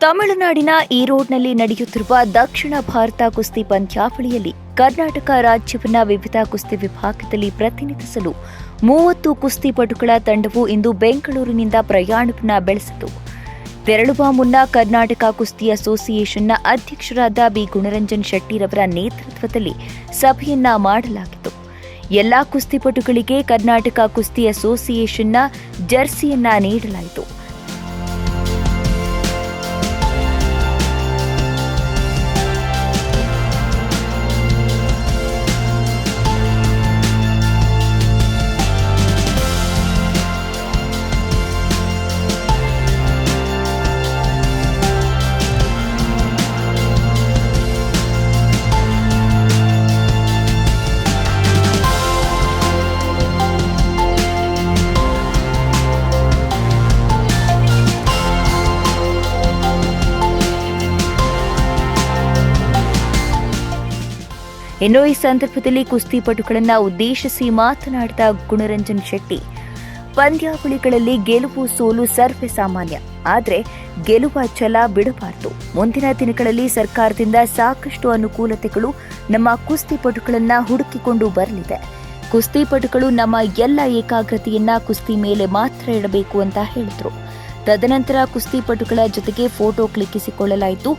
ತಮಿಳುನಾಡಿನ ಈರೋಡ್ನಲ್ಲಿ ನಡೆಯುತ್ತಿರುವ ದಕ್ಷಿಣ ಭಾರತ ಕುಸ್ತಿ ಪಂದ್ಯಾವಳಿಯಲ್ಲಿ ಕರ್ನಾಟಕ ರಾಜ್ಯವನ್ನ ವಿವಿಧ ಕುಸ್ತಿ ವಿಭಾಗದಲ್ಲಿ ಪ್ರತಿನಿಧಿಸಲು ಮೂವತ್ತು ಕುಸ್ತಿಪಟುಗಳ ತಂಡವು ಇಂದು ಬೆಂಗಳೂರಿನಿಂದ ಪ್ರಯಾಣವನ್ನ ಬೆಳೆಸಿತು. ತೆರಳುವ ಮುನ್ನ ಕರ್ನಾಟಕ ಕುಸ್ತಿ ಅಸೋಸಿಯೇಷನ್ನ ಅಧ್ಯಕ್ಷರಾದ ಬಿ. ಗುಣರಂಜನ್ ಶೆಟ್ಟಿರವರ ನೇತೃತ್ವದಲ್ಲಿ ಸಭೆಯನ್ನ ಮಾಡಲಾಗಿತ್ತು. ಎಲ್ಲಾ ಕುಸ್ತಿಪಟುಗಳಿಗೆ ಕರ್ನಾಟಕ ಕುಸ್ತಿ ಅಸೋಸಿಯೇಷನ್ನ ಜರ್ಸಿಯನ್ನ ನೀಡಲಾಯಿತು. ಇನ್ನು ಈ ಸಂದರ್ಭದಲ್ಲಿ ಕುಸ್ತಿಪಟುಗಳನ್ನು ಉದ್ದೇಶಿಸಿ ಮಾತನಾಡಿದ ಗುಣರಂಜನ್ ಶೆಟ್ಟಿ ಪಂದ್ಯಾವಳಿಗಳಲ್ಲಿ ಗೆಲುವು ಸೋಲು ಸರ್ವೇ ಸಾಮಾನ್ಯ, ಆದರೆ ಗೆಲುವ ಛಲ ಬಿಡಬಾರದು. ಮುಂದಿನ ದಿನಗಳಲ್ಲಿ ಸರ್ಕಾರದಿಂದ ಸಾಕಷ್ಟು ಅನುಕೂಲತೆಗಳು ನಮ್ಮ ಕುಸ್ತಿಪಟುಗಳನ್ನು ಹುಡುಕಿಕೊಂಡು ಬರಲಿದೆ. ಕುಸ್ತಿಪಟುಗಳು ನಮ್ಮ ಎಲ್ಲ ಏಕಾಗ್ರತೆಯನ್ನ ಕುಸ್ತಿ ಮೇಲೆ ಮಾತ್ರ ಇಡಬೇಕು ಅಂತ ಹೇಳಿದರು. ತದನಂತರ ಕುಸ್ತಿಪಟುಗಳ ಜೊತೆಗೆ ಫೋಟೋ ಕ್ಲಿಕ್ಕಿಸಿಕೊಳ್ಳಲಾಯಿತು.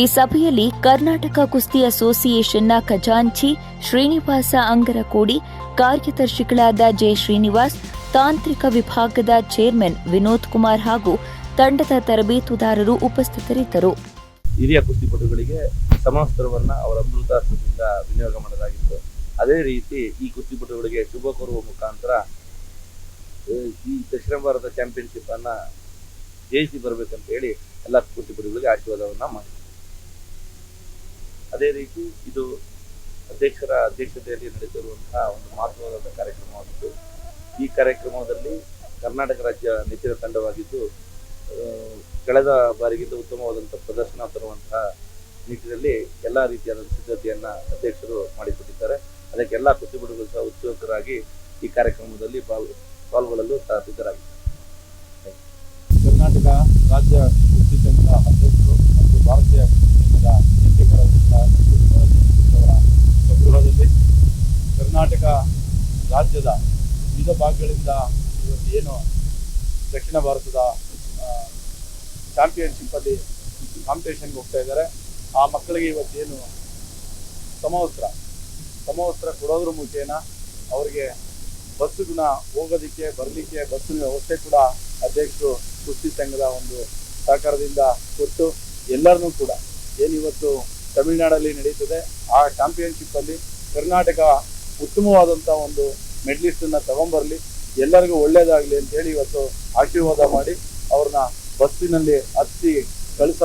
ಈ ಸಭೆಯಲ್ಲಿ ಕರ್ನಾಟಕ ಕುಸ್ತಿ ಅಸೋಸಿಯೇಷನ್ನ ಖಜಾಂಚಿ, ಶ್ರೀನಿವಾಸ ಅಂಗರಕೋಡಿ, ಕಾರ್ಯದರ್ಶಿಗಳಾದ ಜೆ ಶ್ರೀನಿವಾಸ್, ತಾಂತ್ರಿಕ ವಿಭಾಗದ ಚೇರ್ಮನ್ ವಿನೋದ್ ಕುಮಾರ್ ಹಾಗೂ ತಂಡದ ತರಬೇತುದಾರರು ಉಪಸ್ಥಿತರಿದ್ದರು. ಹಿರಿಯ ಕುಸ್ತಿಪಟುಗಳಿಗೆ ಸಮವಸ್ತ್ರವನ್ನ ಅವರ ಅಮೃತಾಸ್ತ್ರದಿಂದ ವಿನಿಯೋಗ ಮಾಡಲಾಗಿತ್ತು. ಅದೇ ರೀತಿ ಈ ಕುಸ್ತಿಪಟುಗಳಿಗೆ ಶುಭ ಕೋರುವ ಮುಖಾಂತರ ಈ ದಕ್ಷಿಣ ಭಾರತ ಚಾಂಪಿಯನ್ಶಿಪ್ ಅನ್ನ ಜಯಿಸಿ ಬರಬೇಕಂತ ಹೇಳಿ ಎಲ್ಲ ಕುಸ್ತಿಪಟುಗಳಿಗೆ ಆಶೀರ್ವಾದವನ್ನ ಮಾಡಿ ಅದೇ ರೀತಿ ಇದು ಅಧ್ಯಕ್ಷರ ಅಧ್ಯಕ್ಷತೆಯಲ್ಲಿ ನಡೆದಿರುವಂತಹ ಒಂದು ಮಹತ್ವವಾದ ಕಾರ್ಯಕ್ರಮವಾಗಿದ್ದು, ಈ ಕಾರ್ಯಕ್ರಮದಲ್ಲಿ ಕರ್ನಾಟಕ ರಾಜ್ಯ ನೆಚ್ಚಿನ ತಂಡವಾಗಿದ್ದು ಕಳೆದ ಬಾರಿಗಿಂತ ಉತ್ತಮವಾದಂಥ ಪ್ರದರ್ಶನ ತರುವಂತಹ ನಿಟ್ಟಿನಲ್ಲಿ ಎಲ್ಲ ರೀತಿಯಾದ ಸಿದ್ಧತೆಯನ್ನು ಅಧ್ಯಕ್ಷರು ಮಾಡಿಕೊಟ್ಟಿದ್ದಾರೆ. ಅದಕ್ಕೆ ಎಲ್ಲಾ ಕುಸ್ತಿಪಟುಗಳು ಸಹ ಉತ್ಸುಕರಾಗಿ ಈ ಕಾರ್ಯಕ್ರಮದಲ್ಲಿ ಪಾಲ್- ಪಾಲ್ಗೊಳ್ಳಲು ಸಹ ಸಿದ್ಧರಾಗಿದ್ದಾರೆ ಕರ್ನಾಟಕ ರಾಜ್ಯ ಅಧ್ಯಕ್ಷರು ಮತ್ತು ಭಾರತೀಯ ಸ್ವಗೃಹದಲ್ಲಿ ಕರ್ನಾಟಕ ರಾಜ್ಯದ ವಿವಿಧ ಭಾಗಗಳಿಂದ ಇವತ್ತು ಏನು ದಕ್ಷಿಣ ಭಾರತದ ಚಾಂಪಿಯನ್ಶಿಪ್ಪಲ್ಲಿ ಕಾಂಪಿಟೇಷನ್ಗೆ ಹೋಗ್ತಾ ಇದ್ದಾರೆ. ಆ ಮಕ್ಕಳಿಗೆ ಇವತ್ತೇನು ಸಮವಸ್ತ್ರ ಸಮವಸ್ತ್ರ ಕೊಡೋದ್ರ ಮುಖೇನ ಅವರಿಗೆ ಬಸ್ಸುಗಳ ಹೋಗೋದಕ್ಕೆ, ಬರಲಿಕ್ಕೆ ಬಸ್ಸಿನ ವ್ಯವಸ್ಥೆ ಕೂಡ ಅಧ್ಯಕ್ಷರು ಕುಸ್ತಿ ಸಂಘದ ಒಂದು ಸಹಕಾರದಿಂದ ಕೊಟ್ಟು ಎಲ್ಲರನ್ನೂ ಕೂಡ ಏನಿವತ್ತು ತಮಿಳುನಾಡಲ್ಲಿ ನಡೀತದೆ, ಆ ಚಾಂಪಿಯನ್ಶಿಪ್ ಅಲ್ಲಿ ಕರ್ನಾಟಕ ಉತ್ತಮವಾದಂಥ ಒಂದು ಮೆಡ್ಲಿಸ್ಟನ್ನು ತಗೊಂಬರಲಿ, ಎಲ್ಲರಿಗೂ ಒಳ್ಳೇದಾಗ್ಲಿ ಅಂತ ಹೇಳಿ ಇವತ್ತು ಆಶೀರ್ವಾದ ಮಾಡಿ, ಅವ್ರನ್ನ ಬಸ್ಸಿನಲ್ಲಿ ಹತ್ತಿ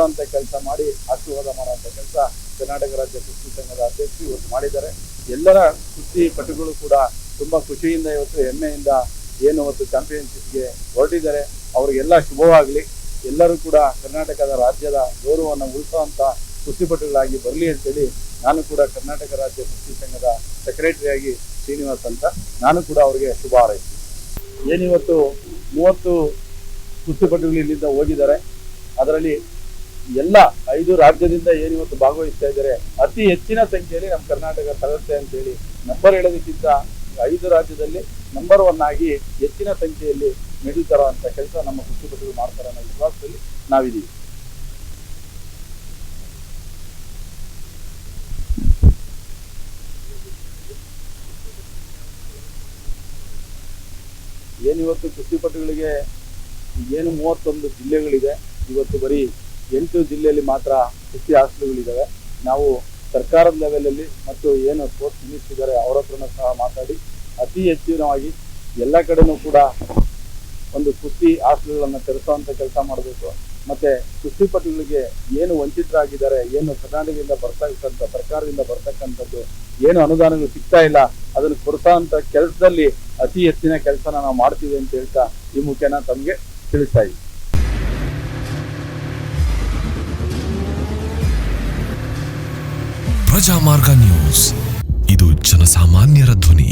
ಅಂತ ಕೆಲಸ ಮಾಡಿ, ಆಶೀರ್ವಾದ ಮಾಡುವಂಥ ಕೆಲಸ ಕರ್ನಾಟಕ ರಾಜ್ಯ ಕುಸ್ತಿ ಸಂಘದ ಅಧ್ಯಕ್ಷರು ಇವತ್ತು ಮಾಡಿದ್ದಾರೆ. ಎಲ್ಲರ ಕುಸ್ತಿ ಪಟುಗಳು ಕೂಡ ತುಂಬಾ ಖುಷಿಯಿಂದ ಇವತ್ತು ಹೆಮ್ಮೆಯಿಂದ ಏನು ಇವತ್ತು ಚಾಂಪಿಯನ್ಶಿಪ್ಗೆ ಹೊರಟಿದ್ದಾರೆ. ಅವ್ರಿಗೆಲ್ಲ ಶುಭವಾಗಲಿ. ಎಲ್ಲರೂ ಕೂಡ ಕರ್ನಾಟಕದ ರಾಜ್ಯದ ಗೌರವವನ್ನು ಉಳಿಸುವಂತ ಕುಸ್ತಿಪಟುಗಳಾಗಿ ಬರಲಿ ಅಂತೇಳಿ ನಾನು ಕೂಡ ಕರ್ನಾಟಕ ರಾಜ್ಯ ಕುಸ್ತಿ ಸಂಘದ ಸೆಕ್ರೆಟರಿಯಾಗಿ ಶ್ರೀನಿವಾಸ್ ಅಂತ ನಾನು ಕೂಡ ಅವರಿಗೆ ಶುಭ ಹಾರೈಸ್ತೀನಿ. ಏನಿವತ್ತು ಮೂವತ್ತು ಕುಸ್ತಿಪಟುಗಳು ಇಲ್ಲಿಂದ ಹೋಗಿದ್ದಾರೆ, ಅದರಲ್ಲಿ ಎಲ್ಲ ಐದು ರಾಜ್ಯದಿಂದ ಏನಿವತ್ತು ಭಾಗವಹಿಸ್ತಾ ಇದ್ದಾರೆ, ಅತಿ ಹೆಚ್ಚಿನ ಸಂಖ್ಯೆಯಲ್ಲಿ ನಮ್ಮ ಕರ್ನಾಟಕ ತರುತ್ತೆ ಅಂತೇಳಿ ನಂಬರ್ ಹೇಳೋದಕ್ಕಿಂತ ಐದು ರಾಜ್ಯದಲ್ಲಿ ನಂಬರ್ ಒನ್ ಆಗಿ ಹೆಚ್ಚಿನ ಸಂಖ್ಯೆಯಲ್ಲಿ ಮೆಡಲ್ ಅಂತ ಕೆಲಸ ನಮ್ಮ ಕುಸ್ತಿಪಟುಗಳು ಮಾಡ್ತಾರೆ ಅನ್ನೋ ವಿಶ್ವಾಸದಲ್ಲಿ ನಾವಿದ್ದೀವಿ. ಏನಿವತ್ತು ಕುಸ್ತಿಪಟುಗಳಿಗೆ ಏನು ಮೂವತ್ತೊಂದು ಜಿಲ್ಲೆಗಳಿದೆ, ಇವತ್ತು ಬರೀ ಎಂಟು ಜಿಲ್ಲೆಯಲ್ಲಿ ಮಾತ್ರ ಕೃಷಿ ಹಾಸ್ಟೆಲ್ಗಳಿದ್ದಾವೆ ನಾವು ಸರ್ಕಾರದ ಲೆವೆಲಲ್ಲಿ ಮತ್ತು ಏನು ಸ್ಪೋರ್ಟ್ಸ್ ಮಿನಿಸ್ಟರ್ ಇದ್ದಾರೆ ಅವರ ಹತ್ರನೂ ಸಹ ಮಾತಾಡಿ ಅತಿ ಹೆಚ್ಚಿನವಾಗಿ ಎಲ್ಲ ಕಡೆನೂ ಕೂಡ ಒಂದು ಕುಸ್ತಿ ಹಾಸ್ಟೆಲ್ಗಳನ್ನು ತೆರೆಸುವಂಥ ಕೆಲಸ ಮಾಡಬೇಕು. ಮತ್ತೆ ಕುಸ್ತಿಪಟುಗಳಿಗೆ ಏನು ವಂಚಿತರಾಗಿದ್ದಾರೆ, ಏನು ಖಜಾನೆಯಿಂದ ಬರ್ತಕ್ಕಂಥ ಸರ್ಕಾರದಿಂದ ಬರ್ತಕ್ಕಂಥದ್ದು, ಏನು ಅನುದಾನಗಳು ಸಿಗ್ತಾ ಇಲ್ಲ, ಅದನ್ನು ಕೊಡ್ತಾಂತ ಕೆಲಸದಲ್ಲಿ ಅತಿ ಹೆಚ್ಚಿನ ಕೆಲಸನ ನಾವು ಮಾಡ್ತೀವಿ ಅಂತ ಹೇಳ್ತಾ ಈ ಮುಖ್ಯನ ತಮಗೆ ತಿಳಿಸ್ತಾ ಇದ್ದೀವಿ ಪ್ರಜಾಮಾರ್ಗ ನ್ಯೂಸ್. ಇದು ಜನಸಾಮಾನ್ಯರ ಧ್ವನಿ.